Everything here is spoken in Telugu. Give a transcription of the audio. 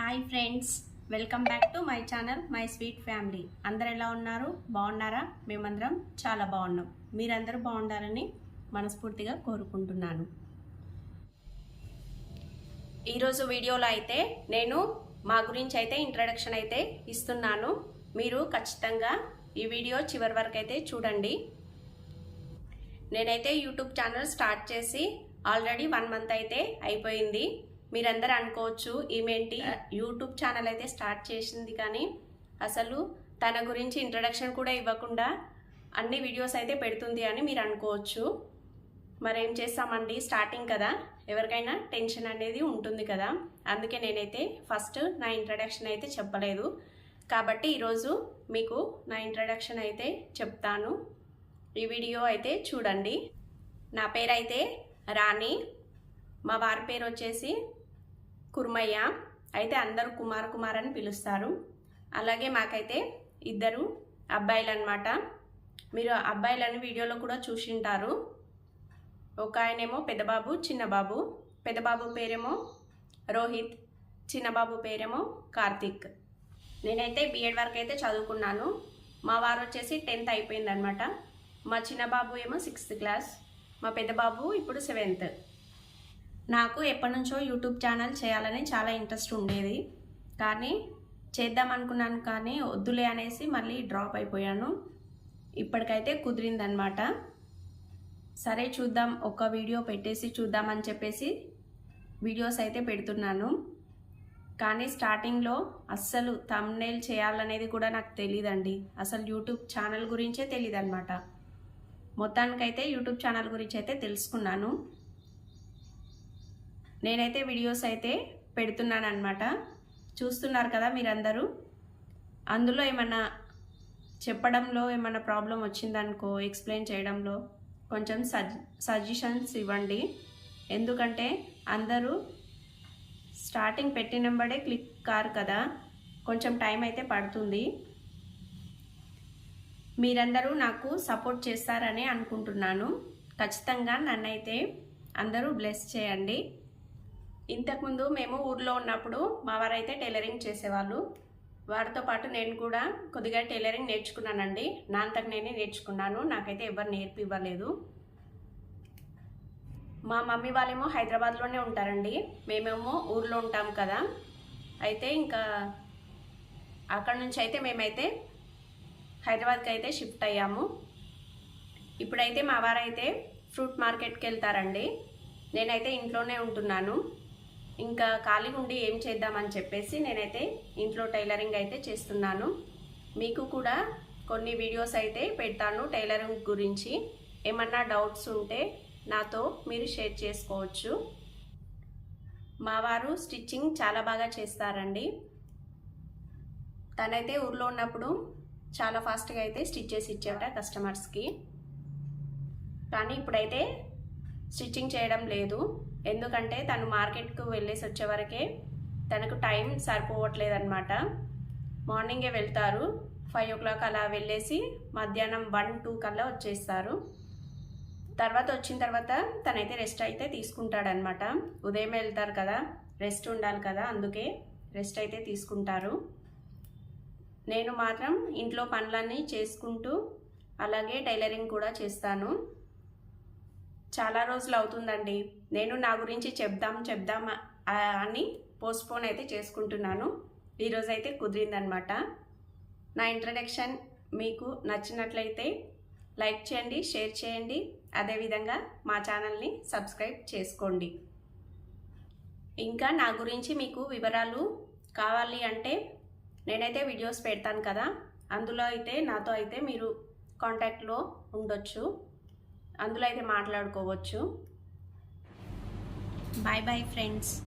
Hi friends welcome back to my channel my sweet family. అందరు ఎలా ఉన్నారు? బాగున్నారా? మేమందరం చాలా బాగున్నాం. మీరందరూ బాగుండాలని మనస్ఫూర్తిగా కోరుకుంటున్నాను. ఈరోజు వీడియోలో అయితే నేను మా గురించి అయితే ఇంట్రడక్షన్ అయితే ఇస్తున్నాను. మీరు ఖచ్చితంగా ఈ వీడియో చివరి వరకు అయితే చూడండి. నేనైతే యూట్యూబ్ ఛానల్ స్టార్ట్ చేసి ఆల్రెడీ వన్ మంత్ అయితే అయిపోయింది. మీరందరూ అనుకోవచ్చు ఈమెంటి? యూట్యూబ్ ఛానల్ అయితే స్టార్ట్ చేసింది కానీ అసలు తన గురించి ఇంట్రడక్షన్ కూడా ఇవ్వకుండా అన్ని వీడియోస్ అయితే పెడుతుంది అని మీరు అనుకోవచ్చు. మరేం చేస్తామండి? స్టార్టింగ్ కదా. ఎవరికైనా టెన్షన్ అనేది ఉంటుంది కదా. అందుకే నేనైతే ఫస్ట్ నా ఇంట్రడక్షన్ అయితే చెప్పలేదు. కాబట్టి ఈరోజు మీకు నా ఇంట్రడక్షన్ అయితే చెప్తాను. ఈ వీడియో అయితే చూడండి. నా పేరు అయితే రాణి. మా వారి పేరు వచ్చేసి కుర్మయ్య అయితే అందరూ కుమార్ కుమార్ అని పిలుస్తారు. అలాగే మాకైతే ఇద్దరు అబ్బాయిలు అనమాట మీరు అబ్బాయిలని వీడియోలో కూడా చూసింటారు. ఒక ఆయనేమో పెద్దబాబు చిన్నబాబు. పెద్దబాబు పేరేమో రోహిత్ చిన్నబాబు పేరేమో కార్తిక్. నేనైతే బీఎడ్ వరకు అయితే చదువుకున్నాను. మా వారు వచ్చేసి టెన్త్ అయిపోయిందనమాట మా చిన్నబాబు ఏమో సిక్స్త్ క్లాస్. మా పెద్దబాబు ఇప్పుడు సెవెంత్. నాకు ఎప్పటి నుంచో యూట్యూబ్ ఛానల్ చేయాలని చాలా ఇంట్రెస్ట్ ఉండేది. కానీ చేద్దాం అనుకున్నాను కానీ వద్దులే అనేసి మళ్ళీ డ్రాప్ అయిపోయాను. ఇప్పటికైతే కుదిరిందనమాట సరే చూద్దాం ఒక వీడియో పెట్టేసి చూద్దామని చెప్పేసి వీడియోస్ అయితే పెడుతున్నాను. కానీ స్టార్టింగ్లో అస్సలు తమ్నేల్ చేయాలనేది కూడా నాకు తెలియదండి అసలు యూట్యూబ్ ఛానల్ గురించే తెలియదు అనమాట మొత్తానికైతే యూట్యూబ్ ఛానల్ గురించి అయితే తెలుసుకున్నాను. నేనైతే వీడియోస్ అయితే పెడుతున్నాను అనమాట చూస్తున్నారు కదా మీరందరూ? అందులో ఏమన్నా చెప్పడంలో ఏమన్నా ప్రాబ్లం వచ్చిందనుకో ఎక్స్ప్లెయిన్ చేయడంలో కొంచెం సజ్ సజెషన్స్ ఇవ్వండి. ఎందుకంటే అందరూ స్టార్టింగ్ పెట్టినంబడే క్లిక్ కారు కదా. కొంచెం టైం అయితే పడుతుంది. మీరందరూ నాకు సపోర్ట్ చేస్తారని అనుకుంటున్నాను. ఖచ్చితంగా నన్నైతే అందరూ బ్లెస్ చేయండి. ఇంతకుముందు మేము ఊర్లో ఉన్నప్పుడు మా వారైతే టైలరింగ్ చేసేవాళ్ళు. వారితో పాటు నేను కూడా కొద్దిగా టైలరింగ్ నేర్చుకున్నానండి. నా అంతకు నేనే నేర్చుకున్నాను. నాకైతే ఎవరు నేర్పి ఇవ్వలేదు మా మమ్మీ వాళ్ళేమో హైదరాబాద్లోనే ఉంటారండి. మేమేమో ఊర్లో ఉంటాం కదా. అయితే ఇంకా అక్కడ నుంచి అయితే మేమైతే హైదరాబాద్కి అయితే షిఫ్ట్ అయ్యాము. ఇప్పుడైతే మా వారైతే ఫ్రూట్ మార్కెట్కి వెళ్తారండి. నేనైతే ఇంట్లోనే ఉంటున్నాను. ఇంకా ఖాళీగా ఉండి ఏం చేద్దామని చెప్పేసి నేనైతే ఇంట్లో టైలరింగ్ అయితే చేస్తున్నాను. మీకు కూడా కొన్ని వీడియోస్ అయితే పెడతాను టైలరింగ్ గురించి. ఏమన్నా డౌట్స్ ఉంటే నాతో మీరు షేర్ చేసుకోవచ్చు. మా వారు స్టిచ్చింగ్ చాలా బాగా చేస్తారండి. తనైతే ఊర్లో ఉన్నప్పుడు చాలా ఫాస్ట్గా అయితే స్టిచ్ చేసి ఇచ్చేవట కస్టమర్స్కి. కానీ ఇప్పుడైతే స్టిచ్చింగ్ చేయడం లేదు. ఎందుకంటే తను మార్కెట్కు వెళ్ళేసి వచ్చేవరకే తనకు టైం సరిపోవట్లేదు అనమాట మార్నింగే వెళ్తారు. ఫైవ్ ఓ క్లాక్ అలా వెళ్ళేసి మధ్యాహ్నం వన్ టూ కల్లా వచ్చేస్తారు. తర్వాత వచ్చిన తర్వాత తనైతే రెస్ట్ అయితే తీసుకుంటాడనమాట ఉదయం వెళ్తారు కదా రెస్ట్ ఉండాలి కదా అందుకే రెస్ట్ అయితే తీసుకుంటారు. నేను మాత్రం ఇంట్లో పనులన్నీ చేసుకుంటూ అలాగే టైలరింగ్ కూడా చేస్తాను. చాలా రోజులు అవుతుందండి. నేను నా గురించి చెప్దాం చెప్దాం అని పోస్ట్పోన్ అయితే చేసుకుంటున్నాను. ఈరోజు అయితే కుదిరిందనమాట నా ఇంట్రడక్షన్ మీకు నచ్చినట్లయితే లైక్ చేయండి షేర్ చేయండి. అదేవిధంగా మా ఛానల్ని సబ్స్క్రైబ్ చేసుకోండి. ఇంకా నా గురించి మీకు వివరాలు కావాలి అంటే నేనైతే వీడియోస్ పెడతాను కదా. అందులో అయితే నాతో అయితే మీరు కాంటాక్ట్లో ఉండొచ్చు. అందులో అయితే మాట్లాడుకోవచ్చు. Bye bye friends